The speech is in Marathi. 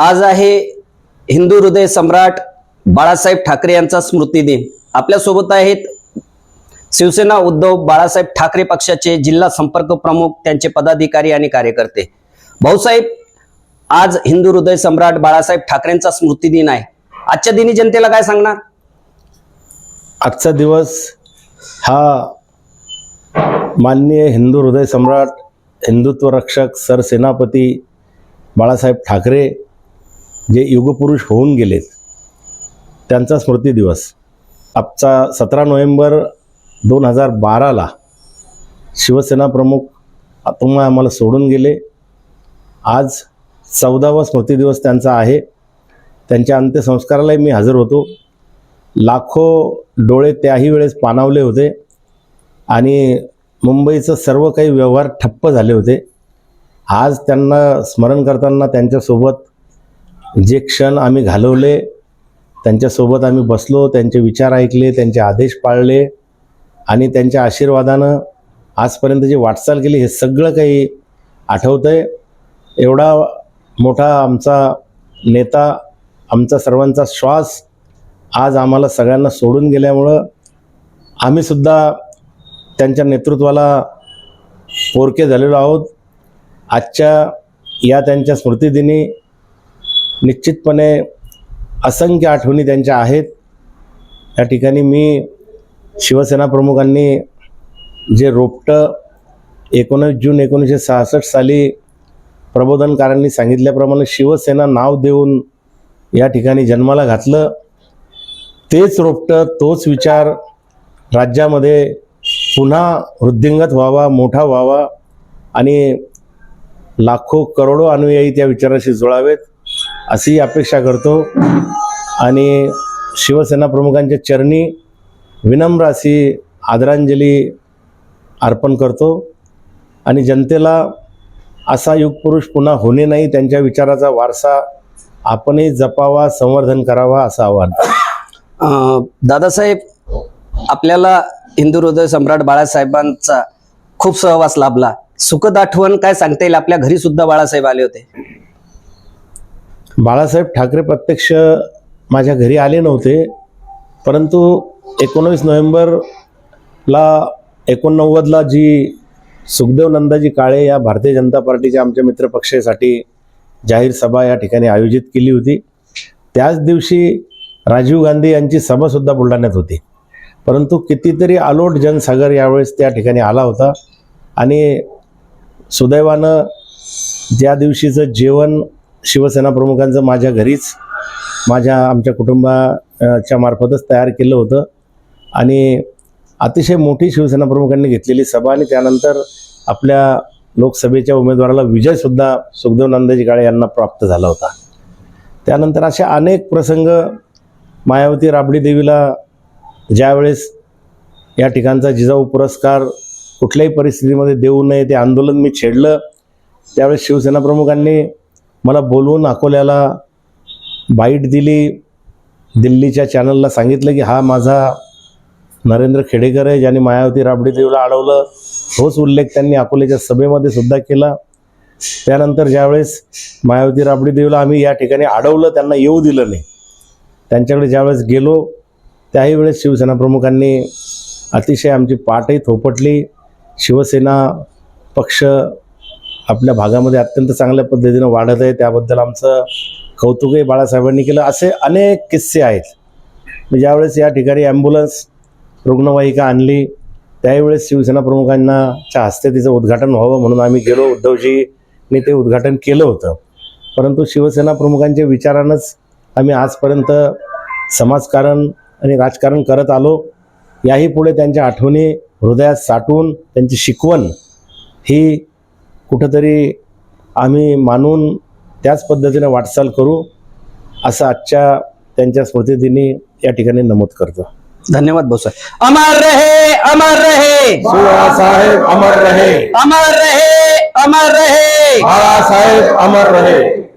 आज आहे हिंदू हृदय सम्राट बाळासाहेब ठाकरे यांचा स्मृती दिन. आपल्यासोबत आहेत शिवसेना उद्धव बाळासाहेब ठाकरे पक्षाचे जिल्हा संपर्क प्रमुख त्यांचे पदाधिकारी आणि कार्यकर्ते. भाऊसाहेब आज हिंदू हृदय सम्राट बाळासाहेब ठाकरेंचा स्मृती दिन आहे. आजच्या दिनी जनतेला काय सांगणार? आजचा दिवस हा माननीय हिंदू हृदय सम्राट हिंदुत्व रक्षक सरसेनापती बाळासाहेब ठाकरे जे युगपुरुष होऊन गेलेत त्यांचा स्मृती दिवस. आजचा सतरा नोव्हेंबर दोन हजार बाराला शिवसेना प्रमुख तुम्हा आम्हाला सोडून गेले. आज चौदावा स्मृती दिवस त्यांचा आहे. त्यांच्या अंत्यसंस्कारालाही मी हजर होतो. लाखो डोळे त्याही वेळेस पाणावले होते आणि मुंबईचं सर्व काही व्यवहार ठप्प झाले होते. आज त्यांना स्मरण करताना त्यांच्यासोबत जे क्षण आम्ही घालवले त्यांच्यासोबत आम्ही बसलो त्यांचे विचार ऐकले त्यांचे आदेश पाळले आणि त्यांच्या आशीर्वादानं आजपर्यंत जी वाटचाल केली हे सगळं काही आठवतं आहे एवढा मोठा आमचा नेता आमचा सर्वांचा श्वास आज आम्हाला सगळ्यांना सोडून गेल्यामुळं आम्हीसुद्धा त्यांच्या नेतृत्वाला पोरके झालेलो आहोत. आजच्या या त्यांच्या स्मृतिदिनी निश्चितपणे असंख्य आठवणी त्यांच्या आहेत. या ठिकाणी मी शिवसेना प्रमुखांनी जे रोपटं एकोणीस जून एकोणीसशे सहासष्ट साली प्रबोधनकारांनी सांगितल्याप्रमाणे शिवसेना नाव देऊन या ठिकाणी जन्माला घातलं तेच रोपटं तोच विचार राज्यामध्ये पुन्हा वृद्धिंगत व्हावा मोठा व्हावा आणि लाखो करोडो अनुयायी त्या विचाराशी जुळावेत. अशी अपेक्षा करतो. आणि शिवसेना प्रमुखांच्या चरणी विनम्र अशी आदरांजली अर्पण करतो. आणि जनतेला असा युगपुरुष पुन्हा होणे नाही त्यांच्या विचाराचा वारसा आपणही जपावा संवर्धन करावा असं आव्हान. दादासाहेब आपल्याला हिंदू हृदय सम्राट बाळासाहेबांचा खूप सहवास लाभला. सुखद आठवण काय सांगता येईल? आपल्या घरी सुद्धा बाळासाहेब आले होते. बाळासाहेब ठाकरे प्रत्यक्ष माझ्या घरी आले नव्हते परंतु एकोणवीस नोव्हेंबरला एकोणनव्वदला जी सुखदेव नंदाजी काळे या भारतीय जनता पार्टीच्या आमच्या मित्रपक्षासाठी जाहीर सभा या ठिकाणी आयोजित केली होती. त्याच दिवशी राजीव गांधी यांची सभासुद्धा बुलढाण्यात होती. परंतु कितीतरी आलोट जनसागर यावेळेस त्या ठिकाणी आला होता आणि सुदैवानं ज्या दिवशीचं जेवण शिवसेना प्रमुखांचं माझ्या घरीच माझ्या आमच्या कुटुंबाच्या मार्फतच तयार केलं होतं. आणि अतिशय मोठी शिवसेना प्रमुखांनी घेतलेली सभा आणि त्यानंतर आपल्या लोकसभेच्या उमेदवाराला विजयसुद्धा सुखदेव नंदाजी काळे यांना प्राप्त झाला होता. त्यानंतर असे अनेक प्रसंग मायावती राबडी देवीला ज्यावेळेस या ठिकाणचा जिजाऊ पुरस्कार कुठल्याही परिस्थितीमध्ये देऊ नये ते आंदोलन मी छेडलं त्यावेळेस शिवसेना प्रमुखांनी मला बोलवून अकोल्याला बाईट दिली. दिल्लीच्या चॅनलला सांगितलं की हा माझा नरेंद्र खेडेकर आहे ज्यांनी मायावती राबडी देवीला अडवलं. तोच उल्लेख त्यांनी अकोल्याच्या सभेमध्ये सुद्धा केला. त्यानंतर ज्यावेळेस मायावती राबडी देवीला आम्ही या ठिकाणी अडवलं त्यांना येऊ दिलं नाही. त्यांच्याकडे ज्यावेळेस गेलो त्याही वेळेस शिवसेना प्रमुखांनी अतिशय आमची पाठही थोपटली. शिवसेना पक्ष आपल्या भागामध्ये अत्यंत चांगल्या पद्धतीनं वाढत आहे. त्याबद्दल आमचं कौतुकही बाळासाहेबांनी केलं. असे अनेक किस्से आहेत. मी ज्यावेळेस या ठिकाणी ॲम्ब्युलन्स रुग्णवाहिका आणली त्यावेळेस शिवसेना प्रमुखांनाच्या हस्ते तिचं उद्घाटन व्हावं म्हणून आम्ही गेलो. उद्धवजींनी ते उद्घाटन केलं होतं. परंतु शिवसेना प्रमुखांच्या विचारानंच आम्ही आजपर्यंत समाजकारण आणि राजकारण करत आलो. याही पुढे त्यांच्या आठवणी हृदयात साठवून त्यांची शिकवण ही कुठंतरी आम्ही मानून त्याच पद्धतीने वाटचाल करू असं आजच्या त्यांच्या स्मृतिदिनी या ठिकाणी नमूद करतो. धन्यवाद भाऊसाहेब अमर रहे अमर रहे. साहेब अमर रहे. अमर रहे अमर रहे. बाळासाहेब अमर रहे.